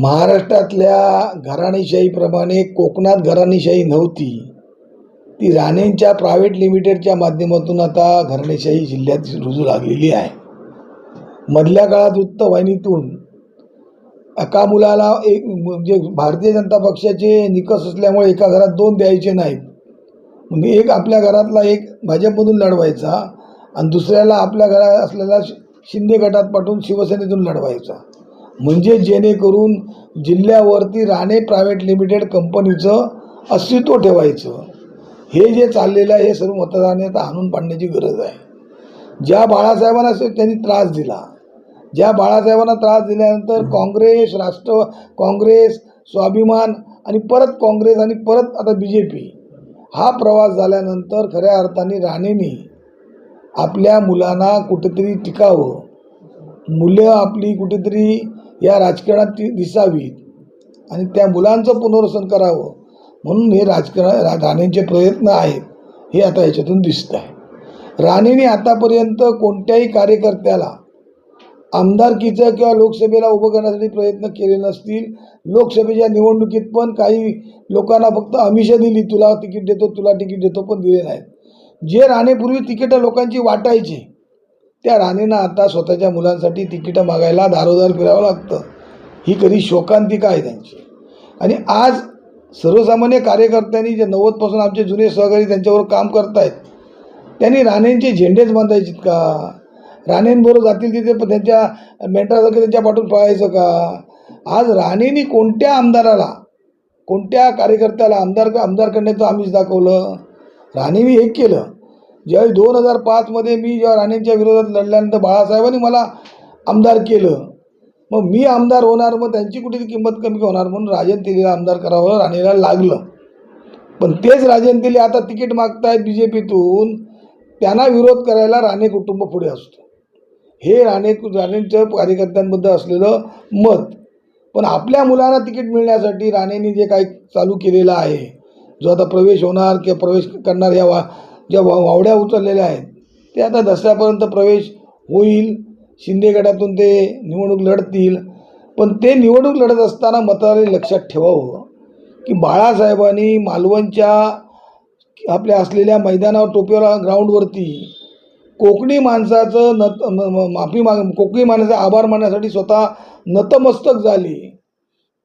महाराष्ट्रातल्या घराणेशाहीप्रमाणे कोकणात घराणेशाही नव्हती. ती राणेंच्या प्रायव्हेट लिमिटेडच्या माध्यमातून आता घराणेशाही जिल्ह्यात रुजू लागलेली आहे. मधल्या काळात वृत्तवाहिनीतून एका मुलाला एक म्हणजे भारतीय जनता पक्षाचे निकष असल्यामुळे एका घरात दोन द्यायचे नाहीत. म्हणजे एक आपल्या घरातला एक भाजपमधून लढवायचा आणि दुसऱ्याला आपल्या घरात असलेला शि- शिंदे गटात पाठवून शिवसेनेतून लढवायचा. म्हणजे जेणेकरून जिल्ह्यावरती राणे प्रायव्हेट लिमिटेड कंपनीचं अस्तित्व ठेवायचं. हे जे चाललेलं आहे हे सर्व मतदारांनी आता आणून पाडण्याची गरज आहे. ज्या बाळासाहेबांना त्यांनी त्रास दिला ज्या बाळासाहेबांना त्रास दिल्यानंतर काँग्रेस राष्ट्र काँग्रेस स्वाभिमान आणि परत काँग्रेस आणि परत आता बी जे पी हा प्रवास झाल्यानंतर खऱ्या अर्थाने राणेंनी आपल्या मुलांना कुठेतरी टिकावं. मुलं आपली कुठेतरी या राजकारणात ती दिसावीत. आणि त्या मुलांचं पुनर्वसन करावं. म्हणून हे राजकारण रा राणेंचे प्रयत्न आहेत हे आता याच्यातून दिसत आहे. राणेने आतापर्यंत कोणत्याही कार्यकर्त्याला आमदारकीचं किंवा लोकसभेला उभं करण्यासाठी प्रयत्न केले नसतील. लोकसभेच्या निवडणुकीत पण काही लोकांना फक्त आमिषं दिली तुला तिकीट देतो तुला तिकीट देतो पण दिले नाहीत. जे राणेपूर्वी तिकीटं लोकांची वाटायची त्या राणेंना आता स्वतःच्या मुलांसाठी तिकीटं मागायला दारोदार फिरावं लागतं. ही कधी शोकांतिका आहे त्यांची? आणि आज सर्वसामान्य कार्यकर्त्यांनी जे नव्वदपासून आमचे जुने सहकारी त्यांच्यावर काम करतायत त्यांनी राणेंचे झेंडेच बांधायचेत का? राणेंबरोबर जातील तिथे पण त्यांच्या मेंढरासारखं त्यांच्या पाठून पळायचं का? आज राणेंनी कोणत्या आमदाराला कोणत्या कार्यकर्त्याला आमदार आमदार करण्याचं आम्हीच दाखवलं? राणेंनी हे केलं. ज्यावेळी दोन हजार पाचमध्ये मी जेव्हा राणेंच्या विरोधात लढल्यानंतर बाळासाहेबांनी मला आमदार केलं मग मी आमदार होणार मग त्यांची कुठे किंमत कमी होणार म्हणून राजन तेलीला आमदार करावं राणेला लागलं. पण तेच राजन तेली आता तिकीट मागतायत बी जे पीतून त्यांना विरोध करायला राणे कुटुंब पुढे असतो. हे राणे राणेंच्या कार्यकर्त्यांबद्दल असलेलं मत. पण आपल्या मुलांना तिकीट मिळण्यासाठी राणेंनी जे काही चालू केलेलं आहे जो आता प्रवेश होणार किंवा प्रवेश करणार या वा ज्या वा वावड्या उचललेल्या आहेत ते आता दसऱ्यापर्यंत प्रवेश होईल. शिंदे गटातून ते निवडणूक लढतील. पण ते निवडणूक लढत असताना मतदारांनी लक्षात ठेवावं की बाळासाहेबांनी मालवणच्या आपल्या असलेल्या मैदानावर टोपीवर ग्राउंडवरती कोकणी माणसाचं नत म- माफी माग कोकणी माणसाचा आभार मानण्यासाठी स्वतः नतमस्तक झाली.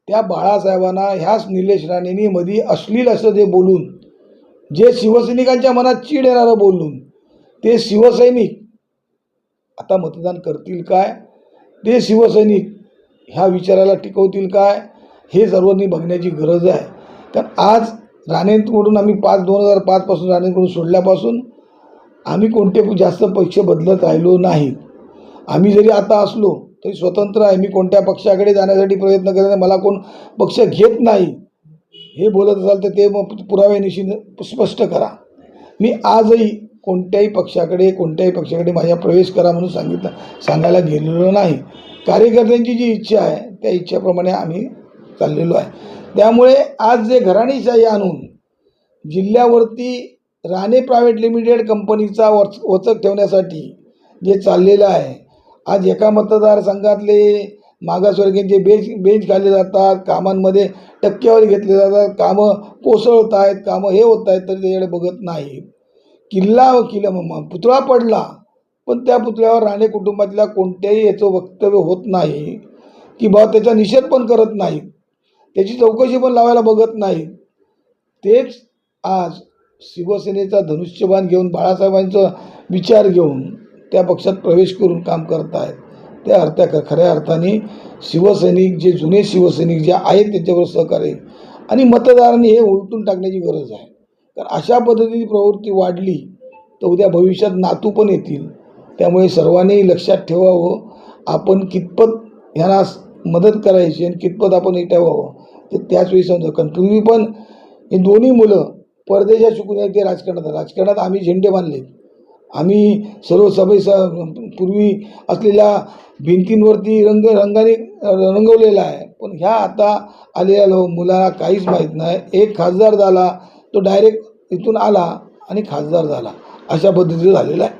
त्या बाळासाहेबांना ह्याच निलेश राणेंनी मध्ये अश्लील असं जे बोलून जे शिवसैनिकांच्या मनात चीड येणारं बोलून ते शिवसैनिक आता मतदान करतील काय? ते शिवसैनिक ह्या विचाराला टिकवतील काय? हे सर्वांनी बघण्याची गरज आहे. कारण आज राणेंकडून आम्ही पाच दोन हजार पाचपासून राणेंकडून सोडल्यापासून आम्ही कोणते जास्त पक्ष बदलत राहिलो नाही आम्ही जरी आता असलो तरी स्वतंत्र आहे. मी कोणत्या पक्षाकडे जाण्यासाठी प्रयत्न करत मला कोण पक्ष घेत नाही. हे बोलत असाल तर ते मग पुराव्यानिशी स्पष्ट करा. मी आजही कोणत्याही पक्षाकडे कोणत्याही पक्षाकडे माझ्या प्रवेश करा म्हणून सांगितलं सांगायला गेलेलो नाही. कार्यकर्त्यांची जी इच्छा आहे त्या इच्छेप्रमाणे आम्ही चाललेलो आहे. त्यामुळे आज जे घराणीशाही आणून जिल्ह्यावरती राणे प्रायव्हेट लिमिटेड कंपनीचा वच वचक ठेवण्यासाठी जे चाललेलं आहे आज एका मतदारसंघातले मागासवर्गीयांचे बेंच बेंच खाल्ले जातात कामांमध्ये टक्केवारी घेतले जातात कामं कोसळत आहेत कामं हे होत आहेत तरी त्याच्याकडे बघत नाही. किल्ला व किल्ला पुतळा पडला पण त्या पुतळ्यावर राणे कुटुंबातल्या कोणत्याही याचं वक्तव्य होत नाही की बा त्याचा निषेध पण करत नाहीत त्याची चौकशी पण लावायला बघत नाहीत. तेच आज शिवसेनेचा धनुष्यबाण घेऊन बाळासाहेबांचा विचार घेऊन त्या पक्षात प्रवेश करून काम करत आहेत त्या अर्थ्या खऱ्या अर्थाने शिवसैनिक जे जुने शिवसैनिक जे आहेत त्यांच्यावर सहकार्य आणि मतदारांनी हे उलटून टाकण्याची गरज आहे. कारण अशा पद्धतीची प्रवृत्ती वाढली तर उद्या भविष्यात नातू पण येतील. त्यामुळे सर्वांनी लक्षात ठेवावं आपण कितपत ह्यांना मदत करायची आणि कितपत आपण हे ठेवावं ते त्याच वेळी समजा कारण पूर्वी पण हे दोन्ही मुलं परदेशात शिकून आहेत ते राजकारणात राजकारणात आम्ही झेंडे बांधले आम्ही सर्व सभे पूर्वी असलेल्या भिंतींवरती रंग रंगाने रंगवलेला आहे. पण ह्या आता आलेल्या लो मुलांना काहीच माहीत नाही. एक खासदार झाला तो डायरेक्ट इथून आला आणि खासदार झाला. अशा पद्धतीचं झालेलं आहे.